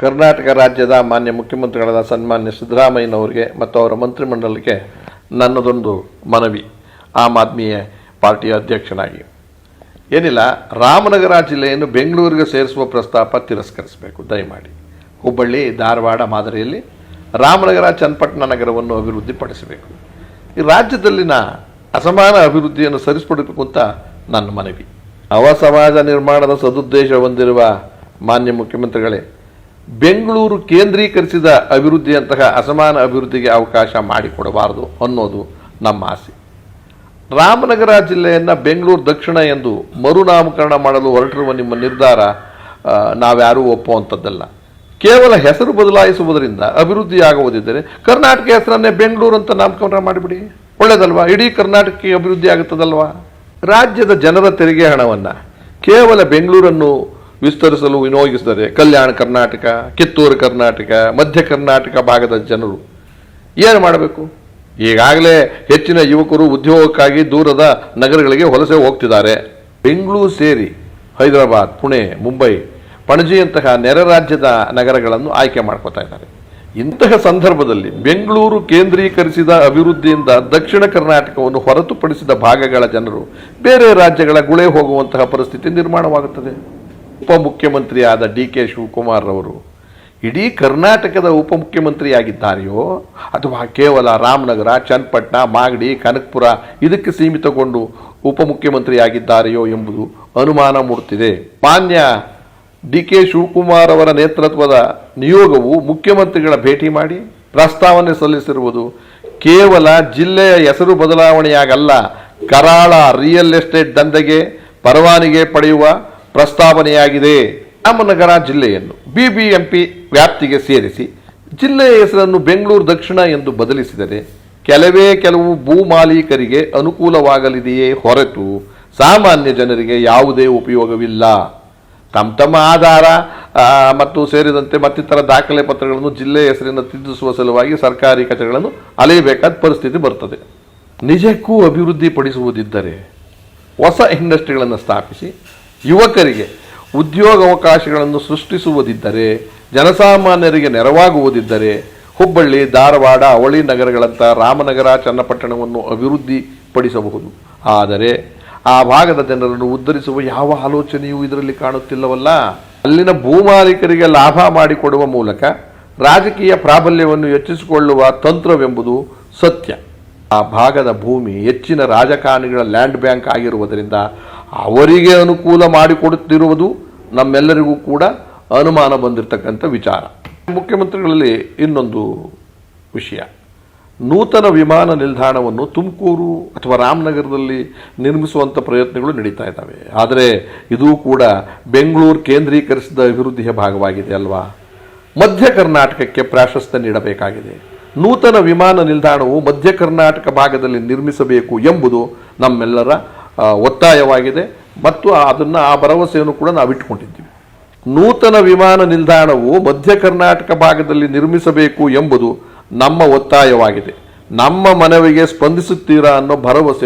ಕರ್ನಾಟಕ ರಾಜ್ಯದ ಮಾನ್ಯ ಮುಖ್ಯಮಂತ್ರಿಗಳಾದ ಸನ್ಮಾನ್ಯ ಸಿದ್ದರಾಮಯ್ಯನವರಿಗೆ ಮತ್ತು ಅವರ ಮಂತ್ರಿಮಂಡಲಕ್ಕೆ ನನ್ನದೊಂದು ಮನವಿ. ಆಮ್ ಆದ್ಮಿಯ ಪಾರ್ಟಿಯ ಅಧ್ಯಕ್ಷನಾಗಿ. ಏನಿಲ್ಲ, ರಾಮನಗರ ಜಿಲ್ಲೆಯನ್ನು ಬೆಂಗಳೂರಿಗೆ ಸೇರಿಸುವ ಪ್ರಸ್ತಾಪ ತಿರಸ್ಕರಿಸಬೇಕು. ದಯಮಾಡಿ. ಹುಬ್ಬಳ್ಳಿ, ಧಾರವಾಡ ಮಾದರಿಯಲ್ಲಿ ರಾಮನಗರ, ಚನ್ನಪಟ್ಟಣ ನಗರವನ್ನು ಅಭಿವೃದ್ಧಿಪಡಿಸಬೇಕು. ಈ ರಾಜ್ಯದಲ್ಲಿನ ಅಸಮಾನ ಅಭಿವೃದ್ಧಿಯನ್ನು ಸರಿಪಡಿಸಬೇಕು ಅಂತ ನನ್ನ ಮನವಿ. ನವ ಸಮಾಜ ನಿರ್ಮಾಣದ ಸದುದ್ದೇಶ ಹೊಂದಿರುವ ಮಾನ್ಯ ಮುಖ್ಯಮಂತ್ರಿಗಳೇ ಬೆಂಗಳೂರು ಕೇಂದ್ರೀಕರಿಸಿದ ಅಭಿವೃದ್ಧಿಯಂತಹ ಅಸಮಾನ ಅಭಿವೃದ್ಧಿಗೆ ಅವಕಾಶ ಮಾಡಿಕೊಡಬಾರದು ಅನ್ನೋದು ನಮ್ಮ ಆಸೆ. ರಾಮನಗರ ಜಿಲ್ಲೆಯನ್ನು ಬೆಂಗಳೂರು ದಕ್ಷಿಣ ಎಂದು ಮರುನಾಮಕರಣ ಮಾಡಲು ಹೊರಟಿರುವ ನಿಮ್ಮ ನಿರ್ಧಾರ ನಾವ್ಯಾರೂ ಒಪ್ಪುವಂಥದ್ದಲ್ಲ ಕೇವಲ ಹೆಸರು ಬದಲಾಯಿಸುವುದರಿಂದ ಅಭಿವೃದ್ಧಿಯಾಗುವುದಿದ್ದರೆ ಕರ್ನಾಟಕ ಹೆಸರನ್ನೇ ಬೆಂಗಳೂರು ಅಂತ ನಾಮಕರಣ ಮಾಡಿಬಿಡಿ. ಒಳ್ಳೆಯದಲ್ವಾ ಇಡೀ ಕರ್ನಾಟಕಕ್ಕೆ ಅಭಿವೃದ್ಧಿ ಆಗುತ್ತದಲ್ವಾ? ರಾಜ್ಯದ ಜನರ ತೆರಿಗೆ ಹಣವನ್ನು ಕೇವಲ ಬೆಂಗಳೂರನ್ನು ವಿಸ್ತರಿಸಲು ವಿನಿಯೋಗಿಸಿದರೆ ಕಲ್ಯಾಣ ಕರ್ನಾಟಕ, ಕಿತ್ತೂರು ಕರ್ನಾಟಕ, ಮಧ್ಯ ಕರ್ನಾಟಕ ಭಾಗದ ಜನರು ಏನು ಮಾಡಬೇಕು? ಈಗಾಗಲೇ ಹೆಚ್ಚಿನ ಯುವಕರು ಉದ್ಯೋಗಕ್ಕಾಗಿ ದೂರದ ನಗರಗಳಿಗೆ ವಲಸೆ ಹೋಗ್ತಿದ್ದಾರೆ. ಬೆಂಗಳೂರು ಸೇರಿ ಹೈದರಾಬಾದ್, ಪುಣೆ, ಮುಂಬೈ, ಪಣಜಿಯಂತಹ ನೆರೆ ರಾಜ್ಯದ ನಗರಗಳನ್ನು ಆಯ್ಕೆ ಮಾಡ್ಕೋತಾ ಇದ್ದಾರೆ. ಇಂತಹ ಸಂದರ್ಭದಲ್ಲಿ ಬೆಂಗಳೂರು ಕೇಂದ್ರೀಕರಿಸಿದ ಅಭಿವೃದ್ಧಿಯಿಂದ ದಕ್ಷಿಣ ಕರ್ನಾಟಕವನ್ನು ಹೊರತುಪಡಿಸಿದ ಭಾಗಗಳ ಜನರು ಬೇರೆ ರಾಜ್ಯಗಳ ಗುಳೆ ಹೋಗುವಂತಹ ಪರಿಸ್ಥಿತಿ ನಿರ್ಮಾಣವಾಗುತ್ತದೆ. ಉಪಮುಖ್ಯಮಂತ್ರಿಯಾದ ಡಿ ಕೆ ಶಿವಕುಮಾರ್ ಅವರು ಇಡೀ ಕರ್ನಾಟಕದ ಉಪಮುಖ್ಯಮಂತ್ರಿಯಾಗಿದ್ದಾರೆಯೋ, ಅಥವಾ ಕೇವಲ ರಾಮನಗರ, ಚನ್ನಪಟ್ಟಣ, ಮಾಗಡಿ, ಕನಕಪುರ ಇದಕ್ಕೆ ಸೀಮಿತಗೊಂಡು ಉಪಮುಖ್ಯಮಂತ್ರಿಯಾಗಿದ್ದಾರೆಯೋ ಎಂಬುದು ಅನುಮಾನ ಮೂಡುತ್ತಿದೆ. ಮಾನ್ಯ ಡಿ ಕೆ ಶಿವಕುಮಾರ್ ಅವರ ನೇತೃತ್ವದ ನಿಯೋಗವು ಮುಖ್ಯಮಂತ್ರಿಗಳ ಭೇಟಿ ಮಾಡಿ ಪ್ರಸ್ತಾವನೆ ಸಲ್ಲಿಸಿರುವುದು ಕೇವಲ ಜಿಲ್ಲೆಯ ಹೆಸರು ಬದಲಾವಣೆಯಾಗಲ್ಲ, ಕರಾಳ ರಿಯಲ್ ಎಸ್ಟೇಟ್ ದಂಧೆಗೆ ಪರವಾನಿಗೆ ಪಡೆಯುವ ಪ್ರಸ್ತಾವನೆಯಾಗಿದೆ ರಾಮನಗರ ಜಿಲ್ಲೆಯನ್ನು. ಬಿಬಿಎಂಪಿ ವ್ಯಾಪ್ತಿಗೆ ಸೇರಿಸಿ ಜಿಲ್ಲೆಯ ಹೆಸರನ್ನು ಬೆಂಗಳೂರು ದಕ್ಷಿಣ ಎಂದು ಬದಲಿಸಿದರೆ ಕೆಲವೇ ಕೆಲವು ಭೂ ಮಾಲೀಕರಿಗೆ ಅನುಕೂಲವಾಗಲಿದೆಯೇ ಹೊರತು ಸಾಮಾನ್ಯ ಜನರಿಗೆ ಯಾವುದೇ ಉಪಯೋಗವಿಲ್ಲ. ತಮ್ಮ ತಮ್ಮ ಆಧಾರ ಮತ್ತು ಸೇರಿದಂತೆ ಮತ್ತಿತರ ದಾಖಲೆ ಪತ್ರಗಳನ್ನು ಜಿಲ್ಲೆ ಹೆಸರಿನ ತಿದ್ದಿಸುವ ಸಲುವಾಗಿ ಸರ್ಕಾರಿ ಕಚೇರಿಗಳನ್ನು ಅಲೆಯಬೇಕಾದ ಪರಿಸ್ಥಿತಿ ಬರ್ತದೆ ನಿಜಕ್ಕೂ ಅಭಿವೃದ್ಧಿಪಡಿಸುವುದಿದ್ದರೆ ಹೊಸ ಇಂಡಸ್ಟ್ರಿಗಳನ್ನು ಸ್ಥಾಪಿಸಿ ಯುವಕರಿಗೆ ಉದ್ಯೋಗಾವಕಾಶಗಳನ್ನು ಸೃಷ್ಟಿಸುವುದಿದ್ದರೆ, ಜನಸಾಮಾನ್ಯರಿಗೆ ನೆರವಾಗುವುದಿದ್ದರೆ, ಹುಬ್ಬಳ್ಳಿ, ಧಾರವಾಡ, ಅವಳಿ ನಗರಗಳಂಥ ರಾಮನಗರ, ಚನ್ನಪಟ್ಟಣವನ್ನು ಅಭಿವೃದ್ಧಿಪಡಿಸಬಹುದು. ಆದರೆ ಆ ಭಾಗದ ಜನರನ್ನು ಉದ್ಧರಿಸುವ ಯಾವ ಆಲೋಚನೆಯೂ ಇದರಲ್ಲಿ ಕಾಣುತ್ತಿಲ್ಲವಲ್ಲ. ಅಲ್ಲಿನ ಭೂಮಾಲೀಕರಿಗೆ ಲಾಭ ಮಾಡಿಕೊಡುವ ಮೂಲಕ ರಾಜಕೀಯ ಪ್ರಾಬಲ್ಯವನ್ನು ಹೆಚ್ಚಿಸಿಕೊಳ್ಳುವ ತಂತ್ರವೆಂಬುದು ಸತ್ಯ. ಆ ಭಾಗದ ಭೂಮಿ ಹೆಚ್ಚಿನ ರಾಜಕಾರಣಿಗಳ ಲ್ಯಾಂಡ್ ಬ್ಯಾಂಕ್ ಆಗಿರುವುದರಿಂದ ಅವರಿಗೆ ಅನುಕೂಲ ಮಾಡಿಕೊಡುತ್ತಿರುವುದು ನಮ್ಮೆಲ್ಲರಿಗೂ ಕೂಡ ಅನುಮಾನ ಬಂದಿರತಕ್ಕಂಥ ವಿಚಾರ. ಮುಖ್ಯಮಂತ್ರಿಗಳಲ್ಲಿ ಇನ್ನೊಂದು ವಿಷಯ. ನೂತನ ವಿಮಾನ ನಿಲ್ದಾಣವನ್ನು ತುಮಕೂರು ಅಥವಾ ರಾಮನಗರದಲ್ಲಿ ನಿರ್ಮಿಸುವಂಥ ಪ್ರಯತ್ನಗಳು ನಡೀತಾ ಇದ್ದಾವೆ. ಆದರೆ ಇದೂ ಕೂಡ ಬೆಂಗಳೂರು ಕೇಂದ್ರೀಕರಿಸಿದ ಅಭಿವೃದ್ಧಿಯ ಭಾಗವಾಗಿದೆ ಅಲ್ವಾ? ಮಧ್ಯ ಕರ್ನಾಟಕಕ್ಕೆ ಪ್ರಾಶಸ್ತ್ಯ ನೀಡಬೇಕಾಗಿದೆ. ನೂತನ ವಿಮಾನ ನಿಲ್ದಾಣವು ಮಧ್ಯ ಕರ್ನಾಟಕ ಭಾಗದಲ್ಲಿ ನಿರ್ಮಿಸಬೇಕು ಎಂಬುದು ನಮ್ಮೆಲ್ಲರ ಒತ್ತಾಯವಾಗಿದೆ. ಮತ್ತು ಅದನ್ನು ಆ ಭರವಸೆಯನ್ನು ಕೂಡ ನಾವು ಇಟ್ಟುಕೊಂಡಿದ್ದೀವಿ. ನೂತನ ವಿಮಾನ ನಿಲ್ದಾಣವು ಮಧ್ಯ ಕರ್ನಾಟಕ ಭಾಗದಲ್ಲಿ ನಿರ್ಮಿಸಬೇಕು ಎಂಬುದು ನಮ್ಮ ಒತ್ತಾಯವಾಗಿದೆ. ನಮ್ಮ ಮನವಿಗೆ ಸ್ಪಂದಿಸುತ್ತೀರಾ ಅನ್ನೋ ಭರವಸೆಯನ್ನು